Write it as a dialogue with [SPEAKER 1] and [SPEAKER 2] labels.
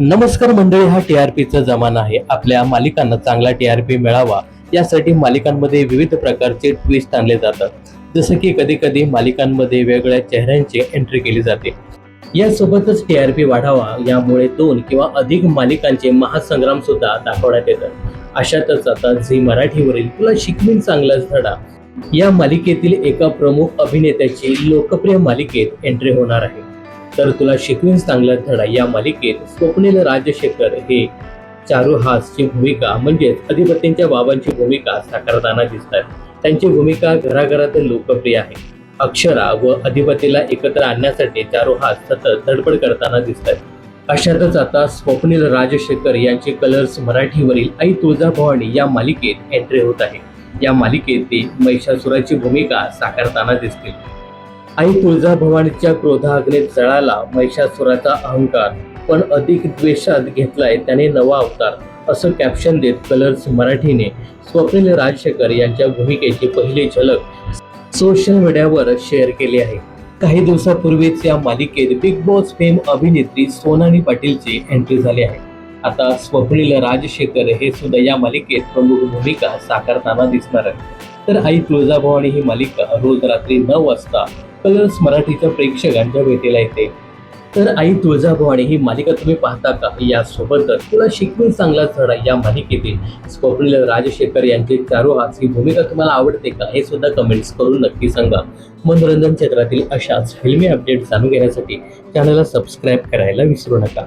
[SPEAKER 1] नमस्कार मंडळी हा टी आर पीचा जमाना आहे. आपल्या मालिकांना चांगला टी आर पी मिळावा यासाठी मालिकांमध्ये विविध प्रकारचे ट्विस्ट आणले जातात. जसं की कधी कधी मालिकांमध्ये वेगवेगळ्या चेहऱ्यांची एंट्री केली जाते. यासोबतच टी आर पी वाढावा यामुळे दोन किंवा अधिक मालिकांचे महासंग्राम सुद्धा दाखवण्यात येतात. अशातच आता झी मराठीवरील तुला शिकवीन चांगलाच धडा. या मालिकेतील एका प्रमुख अभिनेत्याची लोकप्रिय मालिकेत एंट्री होणार आहे. तर तुला शिकवीन चांगला धडा या मालिकेत स्वप्नील राजशेखर हे चारुहासची भूमिका म्हणजेच अधिपतींच्या बाबांची भूमिका साकारताना दिसतात. त्यांची भूमिका घराघरात लोकप्रिय आहे. अक्षरा व अधिपतीला एकत्र आणण्यासाठी चारुहास सतत धडपड करताना दिसतात. अशातच आता स्वप्नील राजशेखर यांची कलर्स मराठीवरील आई तुळजाभवानी या मालिकेत एंट्री होत आहे. या मालिकेत ते महिषासुराची भूमिका साकारताना दिसतील. आई तुळजाभवानीच्या क्रोधाग्नीत जळाला महिषासुराचा अहंकार पण अधिक द्वेषात घेतलाय त्याने नवा अवतार असं कॅप्शन देत कलर्स मराठीने स्वप्नील राजशेखर यांच्या भूमिकेची पहिली झलक सोशल मीडियावर शेअर केली आहे. काही दिवसापूर्वीच या मालिकेत बिग बॉस फेम अभिनेत्री सोनाली पाटीलची एंट्री झाली आहे. आता स्वप्नील राजशेखर हे सुद्धा या मालिकेत प्रमुख भूमिका साकारताना दिसणार आहे तर आई तुळजाभवानी ही मालिका रोज रात्री नऊ वाजता कलर्स मराठीच्या प्रेक्षकांच्या भेटीला येते. तर आई तुळजाभवानी ही मालिका तुम्ही पाहता का? यासोबतच तुला शिकवून चांगला धडा या मालिकेतील स्वप्नील राजशेखर यांचे चारुहास ही भूमिका तुम्हाला आवडते का? हे सुद्धा कमेंट्स करून नक्की सांगा. मनोरंजन क्षेत्रातील अशाच फिल्मी अपडेट जाणून घेण्यासाठी चॅनलला सबस्क्राईब करायला विसरू नका.